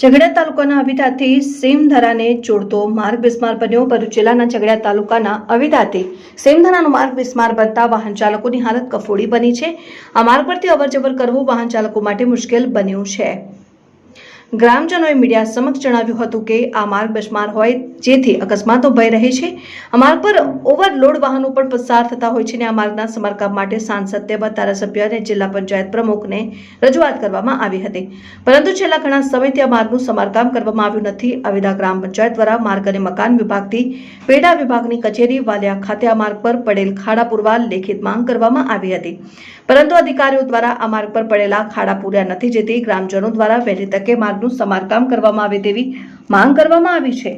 ઝઘડિયા તાલુકાના અવિધાથી સેમધરાને જોડતો માર્ગ બિસ્માર બન્યો ભરૂચ જિલ્લાના ઝઘડા તાલુકાના અવિધાથી સેમધરાનો માર્ગ બિસ્માર બનતા વાહન ચાલકોની હાલત કફોડી બની છે. આ માર્ગ પરથી અવરજવર કરવું વાહન ચાલકો માટે મુશ્કેલ બન્યું છે. ગ્રામજનોએ મીડિયા સમક્ષ જણાવ્યું હતું કે આ માર્ગ બસમાર હોય જેથી અકસ્માતો ભય રહે છે. આ માર્ગ પર ઓવરલોડ વાહનો પણ પસાર થતા હોય છે અને આ માર્ગના સમારકામ માટે સાંસદ તેમજ ધારાસભ્ય અને જિલ્લા પંચાયત પ્રમુખને રજૂઆત કરવામાં આવી હતી. પરંતુ છેલ્લા ઘણા સમયથી આ માર્ગનું સમારકામ કરવામાં આવ્યું નથી. અવિદા ગ્રામ પંચાયત દ્વારા માર્ગ અને મકાન વિભાગથી પેડા વિભાગની કચેરી વાલિયા ખાતે આ માર્ગ પર પડેલ ખાડા પૂરવા લેખિત માંગ કરવામાં આવી હતી. પરંતુ અધિકારીઓ દ્વારા આ માર્ગ પર પડેલા ખાડા પૂર્યા નથી જેથી ગ્રામજનો દ્વારા વહેલી તકે માર્ગનું સમારકામ કરવામાં આવે તેવી માંગ કરવામાં આવી છે.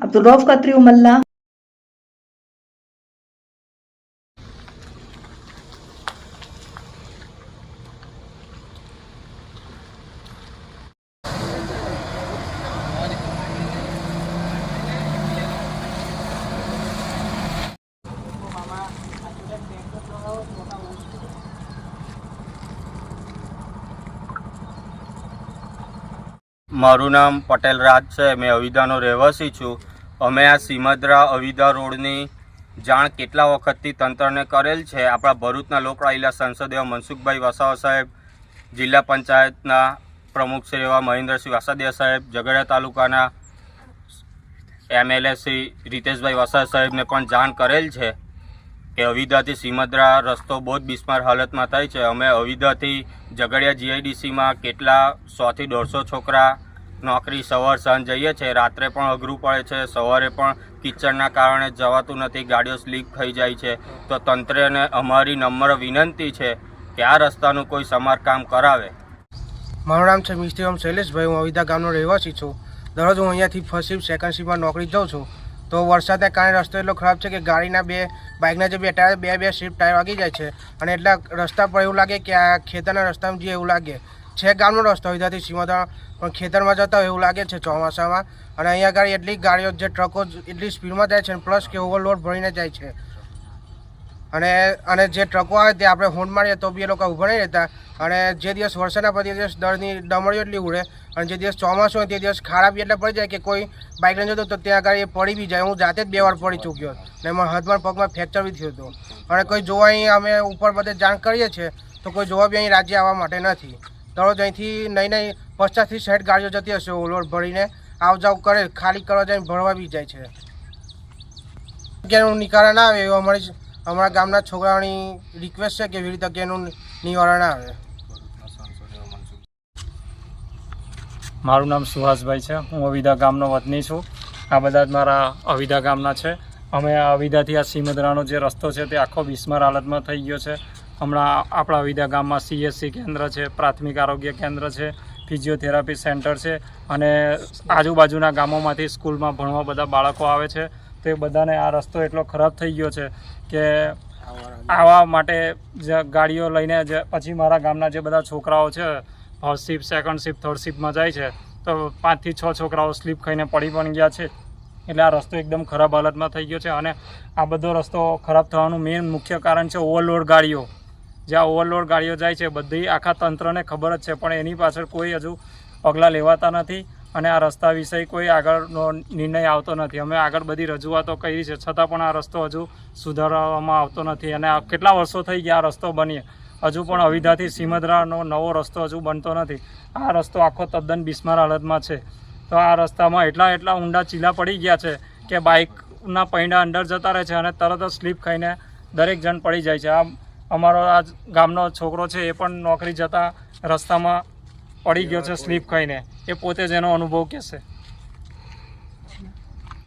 અબ્દુલ રૌફ, કત્રી ઉમલ્લા મારું નામ પટેલ રાજ છે. મેં અવિદાનો રહેવાસી છું. અમે આ સીમદ્રા અવિદા રોડની જાણ કેટલા વખતથી તંત્રને કરેલ છે આપણા ભરૂચના લોકડાયેલા સંસદ એવા મનસુખભાઈ વસાવા સાહેબ, જિલ્લા પંચાયતના પ્રમુખ શ્રી એવા મહેન્દ્રસિંહ વાસાદિયા સાહેબ, ઝઘડિયા તાલુકાના એમએલએ શ્રી રીતેશભાઈ વસાવા સાહેબને પણ જાણ કરેલ છે કે અવિદાથી સીમદ્રા રસ્તો બહુ જ બિસ્માર હાલતમાં થાય છે. અમે અવિદાથી ઝઘડિયા જીઆઈડીસીમાં કેટલા સોથી દોઢસો છોકરા નોકરી સવાર સાંજ જઈએ છે, રાત્રે પણ અઘરું પડે છે, સવારે પણ કિચડના કારણે જવાતું નથી, ગાડીઓ સ્લીપ થઈ જાય છે. તો તંત્રને અમારી નમ્ર વિનંતી છે કે આ રસ્તાનું કોઈ સમારકામ કરાવે. મારું નામ છે મિસ્ત્રી ઓમ શૈલેષભાઈ, હું અવિદા ગામનો રહેવાસી છું. દરરોજ હું અહીંયાથી ફર્સ્ટ શિફ્ટ, સેકન્ડ શિફ્ટમાં નોકરી જાઉં છું. તો વરસાદના કારણે રસ્તો એટલો ખરાબ છે કે ગાડીના બે, બાઇકના જે બે ટાયર, બે બે શિફ્ટ ટાયર વાગી જાય છે. અને એટલા રસ્તા પર એવું લાગે કે આ ખેતરના રસ્તામાં જે એવું લાગે. છે ગામનો રસ્તો, અહીંયાથી સીમાતા પણ ખેતરમાં જતા હોય એવું લાગે છે ચોમાસામાં. અને અહીંયા આગળ એટલી ગાડીઓ, જે ટ્રકો એટલી સ્પીડમાં જાય છે પ્લસ કે ઓવરલોડ ભરીને જાય છે. અને અને જે ટ્રકો આવે તે આપણે હોર્ન મારીએ તો બી એ લોકો ઊભા નહીં રહેતા. અને જે દિવસ વરસાદના પછી દિવસ દળની ડમળીઓ એટલી ઉડે, અને જે દિવસ ચોમાસું હોય તે દિવસ ખાડા બી એટલે પડી જાય કે કોઈ બાઇક લઈને જતો તો ત્યાં આગળ એ પડી બી જાય. હું જાતે જ બે વાર પડી ચૂક્યો ને એમાં હાથમાં પગમાં ફ્રેક્ચર બી થયું હતું. અને કોઈ જોવા અમે ઉપર બધે જાણ કરીએ છીએ તો કોઈ જોવા બી અહીં રાજ્ય આવવા માટે નથી. દરરોજ અહીંથી નહીં નહીં પચાસથી સાઠ ગાડીઓ જતી હશે ઓલોડ ભરીને. આવ જાવ કરે, ખાલી કરવા જાય ભરવા બી જાય છે. અગિયારનું નિકારણ આવે એવું અમારી અમારા ગામના છોકરાઓની રિક્વેસ્ટ છે કે એવી રીતે અગિયારનું નિવારણ આવે. મારું નામ સુહાસભાઈ છે. હું અવિદા ગામનો વતની છું. આ બધા જ મારા અવિદા ગામના છે. અમે આ અવિદાથી આ સીમદરાનો જે રસ્તો છે તે આખો બિસ્માર હાલતમાં થઈ ગયો છે. હમણાં આપણા વિદ્યા ગામમાં સીએસસી કેન્દ્ર છે, પ્રાથમિક આરોગ્ય કેન્દ્ર છે, ફિઝિયોથેરાપી સેન્ટર છે અને આજુબાજુના ગામોમાંથી સ્કૂલમાં ભણવા બધા બાળકો આવે છે. તો એ બધાને આ રસ્તો એટલો ખરાબ થઈ ગયો છે કે આવા માટે જે ગાડીઓ લઈને જે પછી મારા ગામના જે બધા છોકરાઓ છે first shift second shift third શિફ્ટમાં જાય છે, તો પાંચથી છ છોકરાઓ સ્લીપ ખાઈને પડી પણ ગયા છે. એટલે આ રસ્તો એકદમ ખરાબ હાલતમાં થઈ ગયો છે અને આ બધો રસ્તો ખરાબ થવાનું મેઇન મુખ્ય કારણ છે ઓવરલોડ ગાડીઓ. જ્યાં ઓવરલોડ ગાડીઓ જાય છે, બધી આખા તંત્રને ખબર જ છે, પણ એની પાછળ કોઈ હજુ પગલાં લેવાતા નથી અને આ રસ્તા વિષય કોઈ આગળનો નિર્ણય આવતો નથી. અમે આગળ બધી રજૂઆતો કરી છે, છતાં પણ આ રસ્તો હજુ સુધારવામાં આવતો નથી અને કેટલા વર્ષો થઈ ગયા આ રસ્તો બનીએ હજુ પણ અવિધાથી સિમદ્રાનો નવો રસ્તો હજુ બનતો નથી. આ રસ્તો આખો તદ્દન બિસ્માર હાલતમાં છે. તો આ રસ્તામાં એટલા એટલા ઊંડા ચીલા પડી ગયા છે કે બાઇકના પૈડા અંદર જતા રહે છે અને તરત જ સ્લીપ ખાઈને દરેક જણ પડી જાય છે. આ અમારો આ ગામનો છોકરો છે, એ પણ નોકરી જતા રસ્તામાં પડી ગયો છે, સ્લીપ ખાઈને. એ પોતે જ એનો અનુભવ કહેશે.